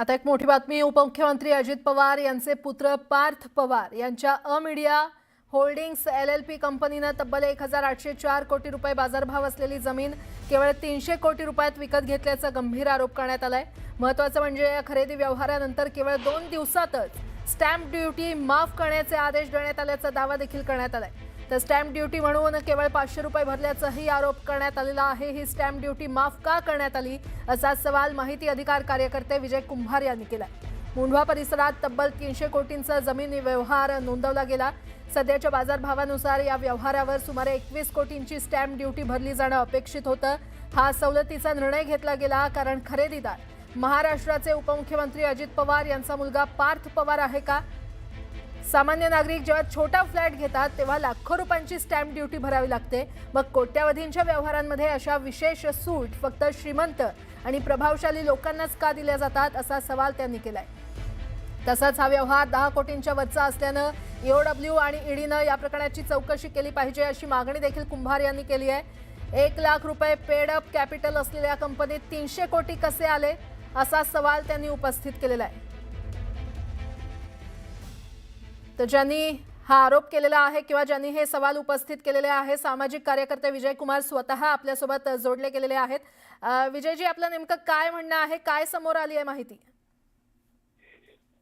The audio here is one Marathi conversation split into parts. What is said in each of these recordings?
आता एक मोठी बातमी. उपमुख्यमंत्री अजित पवार यांचे पुत्र पार्थ पवार यांच्या Amedia holdings L L P कंपनीनं तब्बल एक हजार आठशे चार कोटी रुपये बाजारभाव असलेली जमीन केवळ तीनशे कोटी रुपयात विकत घेतल्याचा गंभीर आरोप करण्यात आलाय. महत्वाचं म्हणजे या खरेदी व्यवहारानंतर केवळ दोन दिवसातच स्टॅम्प ड्युटी माफ करण्याचे आदेश देण्यात आल्याचा दावा देखील करण्यात आलाय. तर स्टॅम्प ड्युटी म्हणून केवळ पाचशे रुपये भरल्याचाही आरोप करण्यात आलेला आहे. ही स्टॅम्प ड्युटी माफ का करण्यात आली असा सवाल माहिती अधिकार कार्यकर्ते विजय कुंभार यांनी केला मुंढवा परिसरात तब्बल तीनशे कोटींचा जमीन व्यवहार नोंदवला गेला. सध्याच्या बाजारभावानुसार या व्यवहारावर सुमारे एकवीस कोटींची स्टॅम्प ड्युटी भरली जाणं अपेक्षित होतं. हा सवलतीचा निर्णय घेतला गेला कारण खरेदीदार. महाराष्ट्राचे उपमुख्यमंत्री अजित पवार यांचा मुलगा पार्थ पवार आहे का? सामान्य नागरिक जेव्हा छोटा फ्लॅट घेतात तेव्हा लाखो रुपयांची स्टॅम्प ड्युटी भरावी लागते. मग कोट्यावधींच्या व्यवहारांमध्ये अशा विशेष सूट फक्त श्रीमंत आणि प्रभावशाली लोकांनाच का दिल्या जातात असा सवाल त्यांनी केलाय. तसाच हा व्यवहार दहा कोटींच्या वरचा असल्यानं ईओडब्ल्यू आणि ईडीनं या प्रकरणाची चौकशी केली पाहिजे अशी मागणी देखील कुंभार यांनी केली आहे. एक लाख रुपये पेड अप कॅपिटल असलेल्या कंपनीत तीनशे कोटी कसे आले असा सवाल त्यांनी उपस्थित केलेला आहे. तर ज्यांनी हा आरोप केलेला आहे किंवा ज्यांनी हे सवाल उपस्थित केलेले आहे सामाजिक कार्यकर्ते विजय कुमार स्वतः आपल्यासोबत जोडले गेलेले आहेत. विजयजी आपलं नेमकं काय म्हणणं आहे? काय समोर आली आहे माहिती?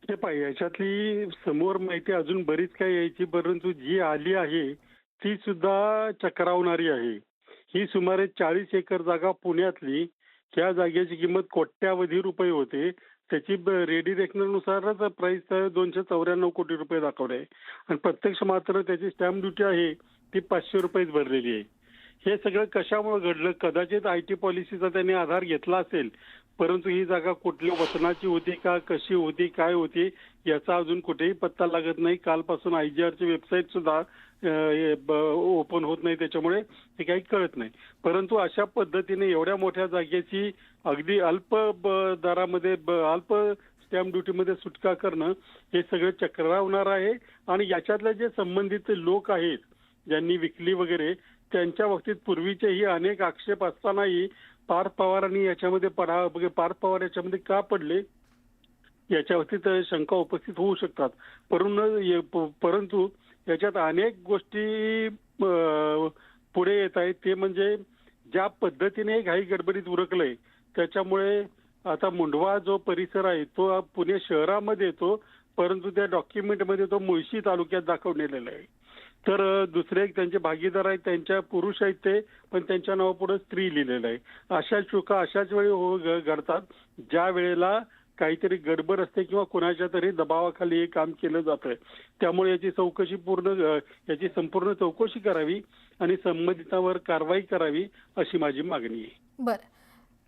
हे पाहिजे याच्यातली समोर माहिती अजून बरीच काही यायची परंतु जी आली आहे ती सुद्धा चक्रावणारी आहे. ही सुमारे चाळीस एकर जागा पुण्यातली. त्या जागेची किंमत कोट्यावधी रुपये होते. त्याची रेडी रेकनरनुसारच प्राइस दोनशे चौऱ्याण्णव कोटी रुपये दाखवले आहे. आणि प्रत्यक्ष मात्र त्याची स्टॅम्प ड्युटी आहे ती पाचशे रुपयेच भरलेली आहे. हे सगळं कशामुळे घडलं? कदाचित आय टी पॉलिसीचा त्यांनी आधार घेतला असेल परंतु ही जागा कुठल्या वचनाची होती का? कशी होती? काय होती? याचा अजून कुठेही पत्ता लागत नाही. कालपासून आय जी आरची वेबसाईट सुद्धा ओपन होत नाही त्याच्यामुळे हे काही कळत नाही. परंतु अशा पद्धतीने एवढ्या मोठ्या जागेची अगदी अल्प दरामध्ये अल्प स्टॅम्प ड्युटीमध्ये सुटका करणं हे सगळं चक्रावणार आहे. आणि याच्यातले जे संबंधित लोक आहेत ज्यांनी विकली वगैरे त्यांच्या बाबतीत पूर्वीचेही अनेक आक्षेप असतानाही पार्थ पवारांनी याच्यामध्ये पडा म्हणजे पार्थ पवार याच्यामध्ये का पडले? याच्या बाबतीत शंका उपस्थित होऊ शकतात. परंतु परंतु याच्यात अनेक गोष्टी पुढे येत आहेत. ते म्हणजे ज्या पद्धतीने घाई गडबडीत उरकलंय त्याच्यामुळे आता मुंढवा जो परिसर आहे तो पुणे शहरामध्ये येतो परंतु त्या डॉक्युमेंटमध्ये तो मुळशी तालुक्यात दाखवलेला आहे. तर दुसरे एक त्यांचे भागीदार आहेत त्यांच्या पुरुष आहेत ते पण त्यांच्या नावापुढे स्त्री लिहिलेलं आहे. अशा चुका अशाच वेळी हो घडतात. ज्या वेळेला काहीतरी गडबड असते किंवा कुणाच्या तरी दबावाखाली हे काम केलं जातंय. त्यामुळे याची चौकशी पूर्ण याची संपूर्ण चौकशी करावी आणि संबंधितांवर कारवाई करावी अशी माझी मागणी आहे. बरं.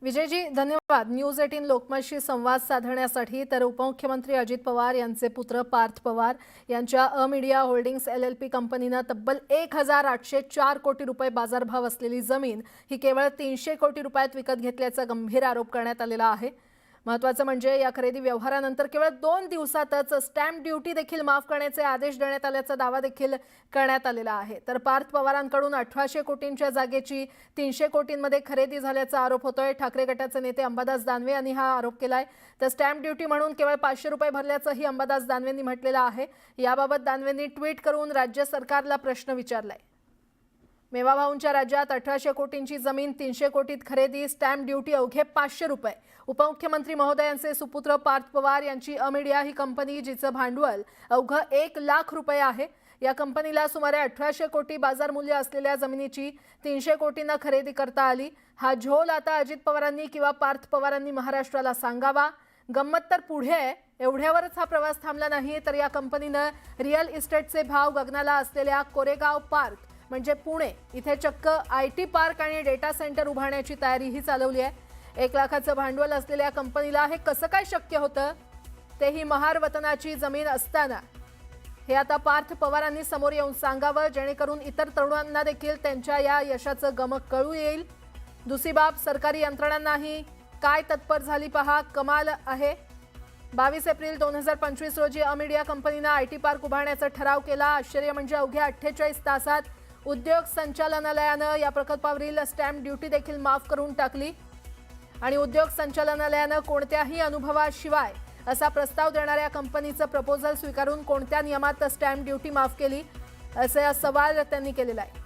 विजयजी धन्यवाद. न्यूज एटीन लोकमतशी संवाद साधण्यासाठी तर उपमुख्यमंत्री अजित पवार यांचे पुत्र पार्थ पवार यांच्या Amedia holdings L L P कंपनीनं तब्बल एक हजार आठशे चार कोटी रुपये बाजारभाव असलेली जमीन ही केवळ तीनशे कोटी रुपयात विकत घेतल्याचा गंभीर आरोप करण्यात आलेला आहे. महत्वाचं म्हणजे या खरेदी व्यवहारानंतर केवळ दोन दिवसातच स्टॅम्प ड्युटी देखील माफ करण्याचे आदेश देण्यात आल्याचा दावा देखील करण्यात आलेला आहे. तर पार्थ पवारांकडून अठराशे कोटींच्या जागेची तीनशे कोटींमध्ये खरेदी झाल्याचा आरोप होतोय. ठाकरे गटाचे नेते अंबादास दानवे यांनी हा आरोप केलाय. तर स्टॅम्प ड्युटी म्हणून केवळ पाचशे रुपये भरल्याचंही अंबादास दानवेंनी म्हटलेलं आहे. याबाबत दानवेंनी ट्विट करून राज्य सरकारला प्रश्न विचारलाय. मेवाभाऊंच्या राज्यात अठराशे कोटींची जमीन तीनशे कोटीत खरेदी स्टॅम्प ड्युटी अवघे पाचशे रुपये. उपमुख्यमंत्री महोदयांचे सुपुत्र पार्थ पवार यांची अमिडिया ही कंपनी जिचं भांडवल अवघं एक लाख रुपये आहे. या कंपनीला सुमारे अठराशे कोटी बाजार मूल्य असलेल्या जमिनीची तीनशे कोटींना खरेदी करता आली. हा झोल आता अजित पवारांनी किंवा पार्थ पवारांनी महाराष्ट्राला सांगावा. गंमत तर पुढे आहे. एवढ्यावरच हा प्रवास थांबला नाही तर या कंपनीनं रिअल इस्टेटचे भाव गगनाला असलेल्या कोरेगाव पार्क म्हणजे पुणे इथे चक्क आय टी पार्क आणि डेटा सेंटर उभारण्याची तयारीही चालवली आहे. एक लाखाचं भांडवल असलेल्या कंपनीला हे कसं काय शक्य होतं? तेही महार वतनाची जमीन असताना. हे आता पार्थ पवारांनी समोर येऊन सांगावं जेणेकरून इतर तरुणांना देखील त्यांच्या या यशाचं गमक कळू येईल. दुसरी बाब सरकारी यंत्रणांनाही काय तत्पर झाली पहा कमाल आहे. बावीस एप्रिल दोन हजार पंचवीस रोजी अमिडिया कंपनीनं आय टी पार्क उभारण्याचा ठराव केला. आश्चर्य म्हणजे अवघ्या अठ्ठेचाळीस तासात उद्योग संचालनालयानं या प्रकल्पावरील स्टॅम्प ड्युटी देखील माफ करून टाकली. आणि उद्योग संचालनालयानं कोणत्याही अनुभवाशिवाय असा प्रस्ताव देणाऱ्या कंपनीचं प्रपोजल स्वीकारून कोणत्या नियमात स्टॅम्प ड्युटी माफ केली असा सवाल त्यांनी केलेला आहे.